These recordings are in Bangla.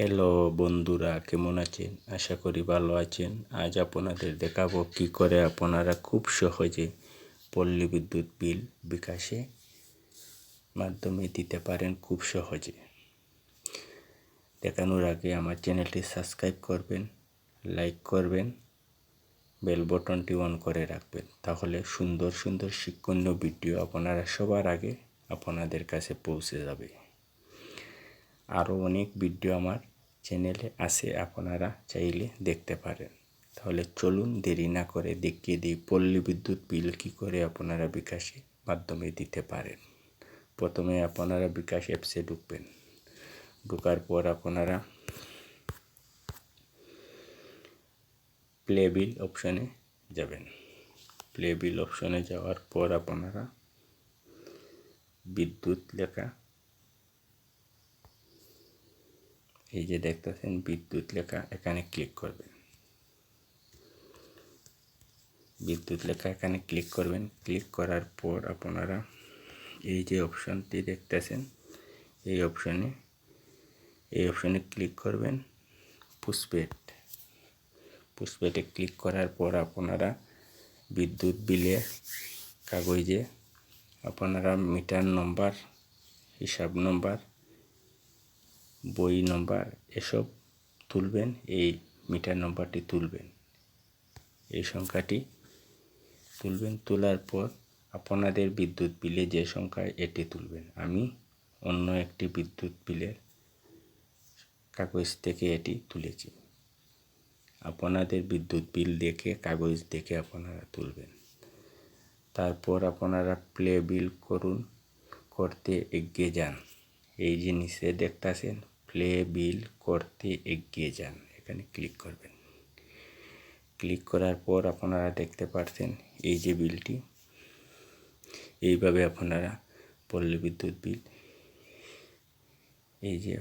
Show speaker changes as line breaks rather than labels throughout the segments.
হ্যালো বন্ধুরা, কেমন আছেন? আশা করি ভালো আছেন। আজ আপনাদের দেখাবো কি করে আপনারা খুব সহজে পল্লী বিদ্যুৎ বিল বিকাশে মাধ্যমে দিতে পারেন খুব সহজে। দেখানোর আগে আমার চ্যানেলটি সাবস্ক্রাইব করবেন, লাইক করবেন, বেল বটনটি অন করে রাখবেন। তাহলে সুন্দর সুন্দর শিক্ষণীয় ভিডিও আপনারা সবার আগে আপনাদের কাছে পৌঁছে যাবে। আরও অনেক ভিডিও আমার চ্যানেলে আছে, আপনারা চাইলে দেখতে পারেন। তাহলে চলুন দেরি না করে দেখিয়ে দিই, পল্লী বিদ্যুৎ বিল কী করে আপনারা বিকাশে মাধ্যমে দিতে পারেন। প্রথমে আপনারা বিকাশ অ্যাপসে ঢুকবেন। ঢুকার পর আপনারা প্লে বিল অপশানে যাবেন। প্লে বিল অপশানে যাওয়ার পর আপনারা বিদ্যুৎ লেখা এই যে দেখতেছেন বিদ্যুৎ লেখা, এখানে ক্লিক করবেন। বিদ্যুৎ লেখা এখানে ক্লিক করবেন। ক্লিক করার পর আপনারা এই যে অপশনটি দেখতেছেন, এই অপশনে এই অপশনে ক্লিক করবেন পুষ্পেট পুষ্পেটে ক্লিক করার পর আপনারা বিদ্যুৎ বিলে কাগজে আপনারা মিটার নম্বর হিসাব নম্বর বই নম্বর এসব তুলবেন, এই মিটার নম্বরটি তুলবেন। এই সংখ্যাটি তুলবেন, তোলার পর আপনাদের বিদ্যুৎ বিলে যে সংখ্যায় এটি তুলবেন। আমি অন্য একটি বিদ্যুৎ বিলের কাগজ থেকে এটি তুলেছি। আপনাদের বিদ্যুৎ বিল দেখে, কাগজ দেখে আপনারা তুলবেন। তারপর আপনারা প্লে বিল করুন, করতে এগিয়ে যান। এই জিনিসে দেখতেছেন প্লে বিল করতে এগিয়ে যান। এখানে ক্লিক করবেন। ক্লিক করার পর আপনারা দেখতে পাচ্ছেন এই যে বিলটি এইভাবে আপনারা পল্লী বিদ্যুৎ বিল এই যে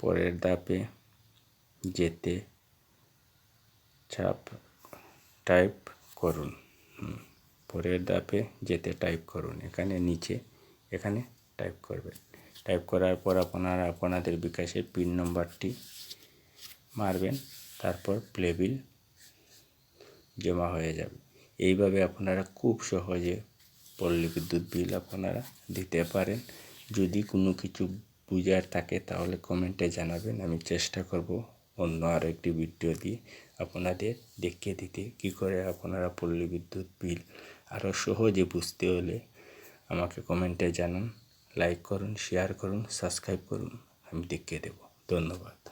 পরের ধাপে যেতে চাপ টাইপ করুন। পরের ধাপে যেতে টাইপ করুন। এখানে নিচে, এখানে টাইপ করবেন। টাইপ করার পর আপনারা আপনাদের বিকাশের পিন নম্বরটি মারবেন, তারপর প্লে বিল জমা হয়ে যাবে। এইভাবে আপনারা খুব সহজে পল্লী বিদ্যুৎ বিল আপনারা দিতে পারেন। যদি কোনো কিছু বুঝার থাকে তাহলে কমেন্টে জানাবেন, আমি চেষ্টা করব অন্য আরও একটি ভিডিও দিয়ে আপনাদের দেখিয়ে দিতে। কি করে আপনারা পল্লী বিদ্যুৎ বিল আরও সহজে বুঝতে হলে আমাকে কমেন্টে জানান। লাইক করুন শেয়ার করুন সাবস্ক্রাইব করুন। আমি দেখিয়ে দেব। ধন্যবাদ।